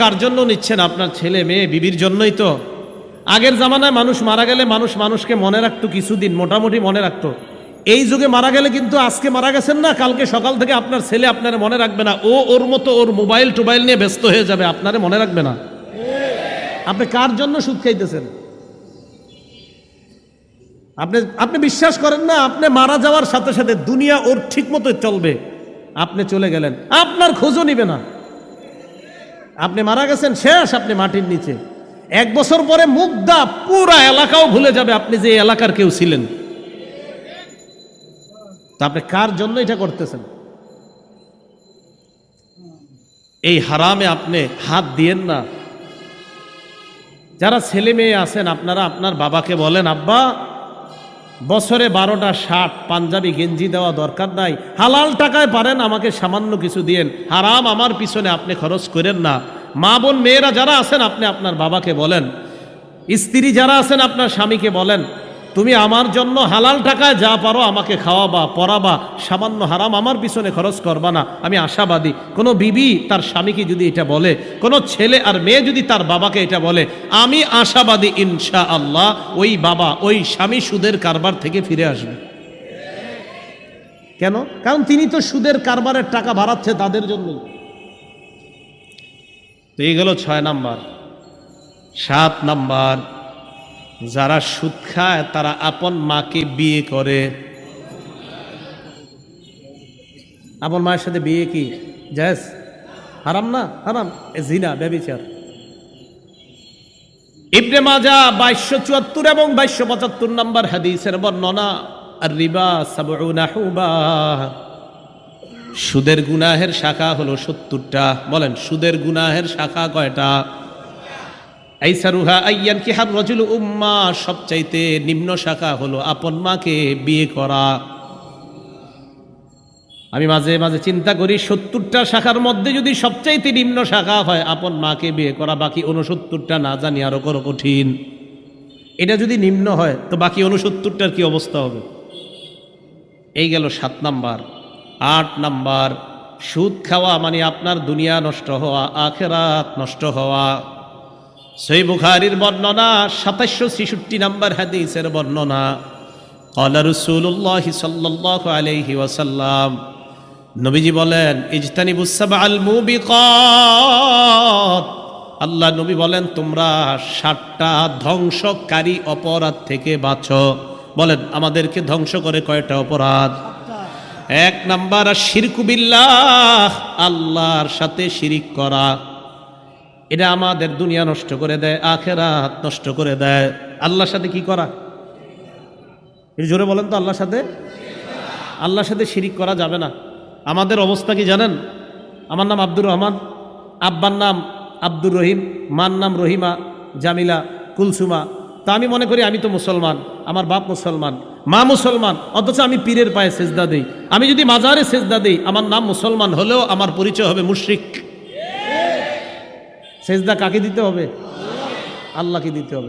কার জন্য নিচ্ছেন আপনার ছেলে মেয়ে, বিবির জন্যই তো? আগের জামানায় মানুষ মারা গেলে মানুষ মানুষকে মনে রাখতো, কিছুদিন মোটামুটি মনে রাখতো। এই যুগে মারা গেলে কিন্তু আজকে মারা গেছেন না, কালকে সকাল থেকে আপনার ছেলে আপনার মনে রাখবে না। ও ওর মতো ওর মোবাইল, টোবাইল নিয়ে ব্যস্ত হয়ে যাবে, আপনারে মনে রাখবে না। আপনি কার জন্য সুদ খাইতেছেন? আপনি আপনি বিশ্বাস করেন না, আপনি মারা যাওয়ার সাথে সাথে দুনিয়া ওর ঠিক মতো চলবে। আপনি চলে গেলেন। আপনার খোঁজও নিবে না। আপনি মারা গেছেন, শেষ আপনি মাটির নিচে। এক বছর পরে মুগ্ধা পুরা এলাকাও ভুলে যাবে আপনি যে এলাকার কেউ ছিলেন। আপনি কার জন্য এটা করতেছেন? এই হারামে আপনি হাত দিয়েন না। যারা ছেলে মেয়ে আছেন, আপনারা আপনার বাবাকে বলেন, আব্বা বছরে বারোটা শার্ট পাঞ্জাবি গেঞ্জি দেওয়া দরকার নাই। হালাল টাকায় পারেন, আমাকে সামান্য কিছু দিয়েন। হারাম আমার পিছনে আপনি খরচ করেন না। মা বোন মেয়েরা যারা আছেন, আপনি আপনার বাবাকে বলেন। স্ত্রী যারা আছেন, আপনার স্বামীকে বলেন। তুমি আমার জন্য হালাল টাকায় যা পারো আমাকে খাওয়াবা, পরাবা, সামান্য হারাম আমার পিছনে খরচ করবা না। আমি আশাবাদী। কোনো বিবি তার স্বামীকে যদি এটা বলে, কোনো ছেলে আর মেয়ে যদি তার বাবাকে এটা বলে, আমি আশাবাদী ইনশা আল্লাহ ওই বাবা, ওই স্বামী সুদের কারবার থেকে ফিরে আসবে। কেন? কারণ তিনি তো সুদের কারবারের টাকা বাড়াচ্ছে তাদের জন্যই তো এই গেল ছয় নাম্বার। সাত নাম্বার। যারা সুদ খায়, তারা আপন মাকে বিয়ে করে। আপন মায়ের সাথে বিয়ে কি? জায়েজ? হারাম না? হারাম। জিনা, ব্যবিচার। ইবনে মাজা বাইশশো চুয়াত্তর এবং বাইশশো পঁচাত্তর নম্বর হাদিসের বর্ণনা আর রিবা সাবউনা হুবা। সুদের গুনাহের শাখা হলো সত্তরটা। বলেন, সুদের গুনাহের শাখা কয়টা? আইসারুহা আইয়ান কি হার রজুল উম্মা, সবচাইতে নিম্ন শাখা হলো আপন মাকে বিয়ে করা। আমি মাঝে মাঝে চিন্তা করি, সত্তরটা শাখার মধ্যে যদি সবচাইতে নিম্ন শাখা হয়, আপন মাকে বিয়ে করা, বাকি উনসত্তরটা না জানি আরও করো কঠিন। এটা যদি নিম্ন হয়, তো বাকি উনসত্তরটার কি অবস্থা হবে? এই গেল সাত নাম্বার। আট নাম্বার, সুদ খাওয়া মানে আপনার দুনিয়া নষ্ট হওয়া, আখেরাত নষ্ট হওয়া। সেই বুখারির বর্ণনা সাতাশশো ছেষট্টি নাম্বার হাদিসের বর্ণনা। কলা রসুল্লাহ সাল্লাহ আলহি ওয়াসাল্লাম, নবীজি বলেন ইজতানি আল আল্লাহ নবী বলেন, তোমরা সাতটা ধ্বংসকারী অপরাধ থেকে বাঁচো। বলেন, আমাদেরকে ধ্বংস করে কয়টা অপরাধ? এক নাম্বার শিরকুবিল্লাহ আল্লাহর সাথে শিরিক করা। এটা আমাদের দুনিয়া নষ্ট করে দেয়, আখেরাত নষ্ট করে দেয়। আল্লাহর সাথে কি করা? এর জোরে বলেন তো, আল্লাহর সাথে? আল্লাহর সাথে শিরিক করা যাবে না। আমাদের অবস্থা কি জানেন? আমার নাম আব্দুর রহমান, আব্বার নাম আব্দুর রহিম, মার নাম রহিমা, জামিলা, কুলসুমা। তা আমি মনে করি আমি তো মুসলমান, আমার বাপ মুসলমান, মা মুসলমান, অথচ আমি পীরের পায়ে সেজদা দেই। আমি যদি মাজারে সেজদা দেই, আমার নাম মুসলমান হলেও আমার পরিচয় হবে মুশরিক। সেজদা কাকে দিতে হবে? আল্লাহকে দিতে হবে।